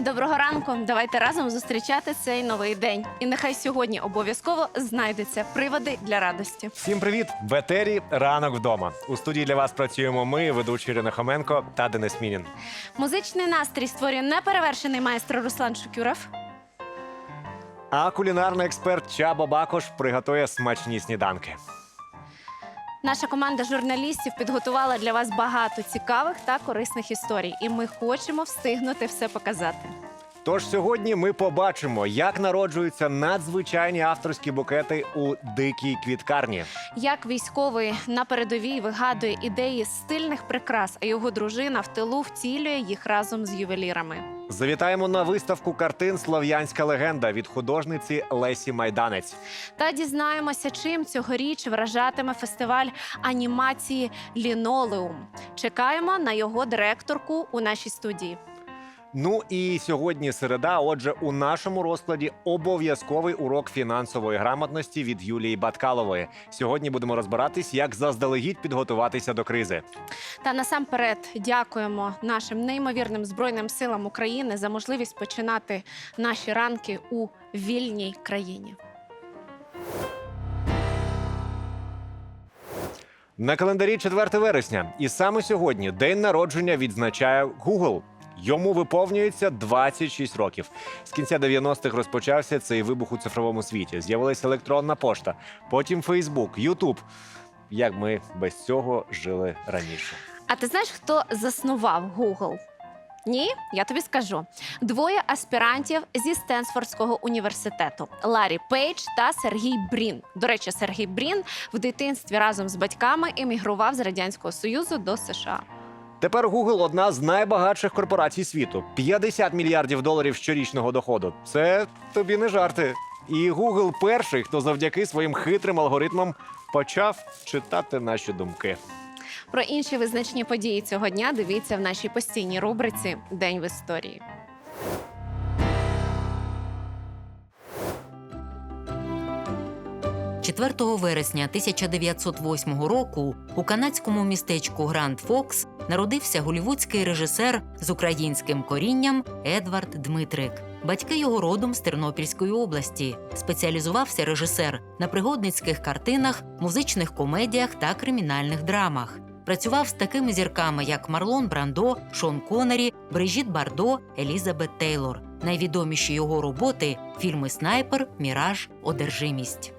Доброго ранку. Давайте разом зустрічати цей новий день. І нехай сьогодні обов'язково знайдуться приводи для радості. Всім привіт! В етері ранок вдома. У студії для вас працюємо ми, ведучі Ірина Хоменко та Денис Мінін. Музичний настрій створює неперевершений майстер Руслан Шукюров. А кулінарний експерт Чабо Бакош приготує смачні сніданки. Наша команда журналістів підготувала для вас багато цікавих та корисних історій, і ми хочемо встигнути все показати. Тож сьогодні ми побачимо, як народжуються надзвичайні авторські букети у дикій квіткарні. Як військовий на передовій вигадує ідеї стильних прикрас, а його дружина в тилу втілює їх разом з ювелірами. Завітаємо на виставку картин Слов'янська легенда від художниці Лесі Майданець. Та дізнаємося, чим цьогоріч вражатиме фестиваль анімації Лінолеум. Чекаємо на його директорку у нашій студії. Ну і сьогодні середа. Отже, у нашому розкладі обов'язковий урок фінансової грамотності від Юлії Баткалової. Сьогодні будемо розбиратись, як заздалегідь підготуватися до кризи. Та насамперед дякуємо нашим неймовірним збройним силам України за можливість починати наші ранки у вільній країні. На календарі 4 вересня, і саме сьогодні день народження відзначає Google. Йому виповнюється 26 років. З кінця 90-х розпочався цей вибух у цифровому світі. З'явилася електронна пошта, потім Фейсбук, Ютуб. Як ми без цього жили раніше? А ти знаєш, хто заснував Google? Ні, я тобі скажу. Двоє аспірантів зі Стенсфордського університету Ларі Пейдж та Сергій Брін. До речі, Сергій Брін в дитинстві разом з батьками емігрував з радянського союзу до США. Тепер Google одна з найбагатших корпорацій світу. 50 мільярдів доларів щорічного доходу. Це тобі не жарти. І Google перший, хто завдяки своїм хитрим алгоритмам почав читати наші думки. Про інші визначні події цього дня дивіться в нашій постійній рубриці День в історії. – 4 вересня 1908 року у канадському містечку Гранд Фокс народився голівудський режисер з українським корінням Едвард Дмитрик. Батьки його родом з Тернопільської області. Спеціалізувався режисер на пригодницьких картинах, музичних комедіях та кримінальних драмах. Працював з такими зірками, як Марлон Брандо, Шон Коннері, Брижіт Бардо, Елізабет Тейлор. Найвідоміші його роботи фільми Снайпер, Міраж, Одержимість.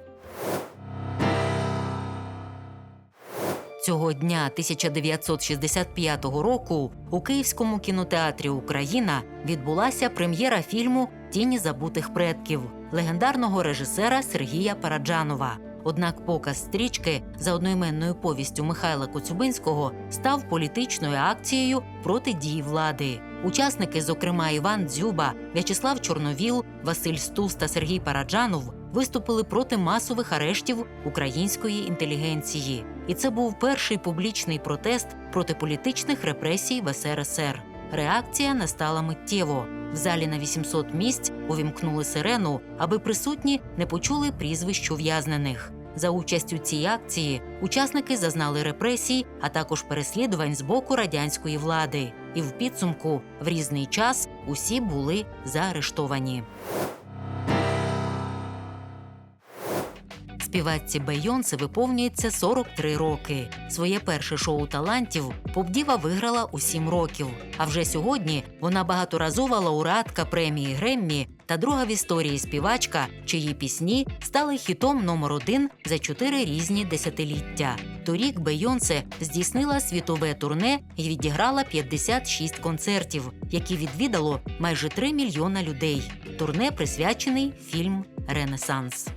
Цього дня 1965 року у Київському кінотеатрі Україна відбулася прем'єра фільму Тіні забутих предків легендарного режисера Сергія Параджанова. Однак показ стрічки за одноіменною повістю Михайла Коцюбинського став політичною акцією проти дії влади. Учасники, зокрема Іван Дзюба, В'ячеслав Чорновіл, Василь Стус та Сергій Параджанов, виступили проти масових арештів української інтелігенції. І це був перший публічний протест проти політичних репресій в СРСР. Реакція настала миттєво. В залі на 800 місць увімкнули сирену, аби присутні не почули прізвищ ув'язнених. За участь у цій акції учасники зазнали репресій, а також переслідувань з боку радянської влади. І в підсумку в різний час усі були заарештовані. Співачці Бейонсе виповнюється 43 роки. Своє перше шоу талантів Попдіва виграла у 7 років. А вже сьогодні вона багаторазова лауреатка премії Греммі та друга в історії співачка, чиї пісні стали хітом номер один за чотири різні десятиліття. Торік Бейонсе здійснила світове турне і відіграла 56 концертів, які відвідало майже 3 мільйона людей. Турне присвячений фільм Ренесанс.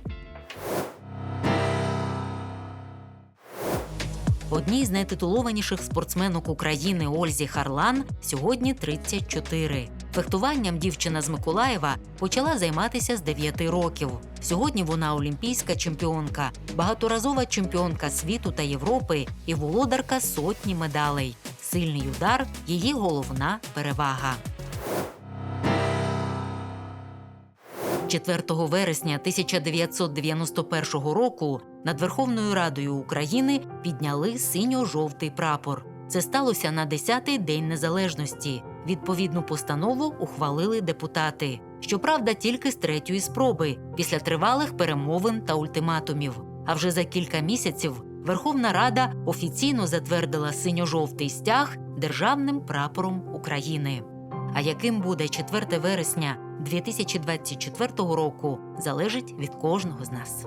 Одній з найтитулованіших спортсменок України Ользі Харлан сьогодні 34. Фехтуванням дівчина з Миколаєва почала займатися з 9 років. Сьогодні вона олімпійська чемпіонка, багаторазова чемпіонка світу та Європи і володарка сотні медалей. Сильний удар її головна перевага. 4 вересня 1991 року над Верховною Радою України підняли синьо-жовтий прапор. Це сталося на 10-й день незалежності. Відповідну постанову ухвалили депутати. Щоправда, тільки з третьої спроби, після тривалих перемовин та ультиматумів. А вже за кілька місяців Верховна Рада офіційно затвердила синьо-жовтий стяг державним прапором України. А яким буде 4 вересня 2024 року, залежить від кожного з нас.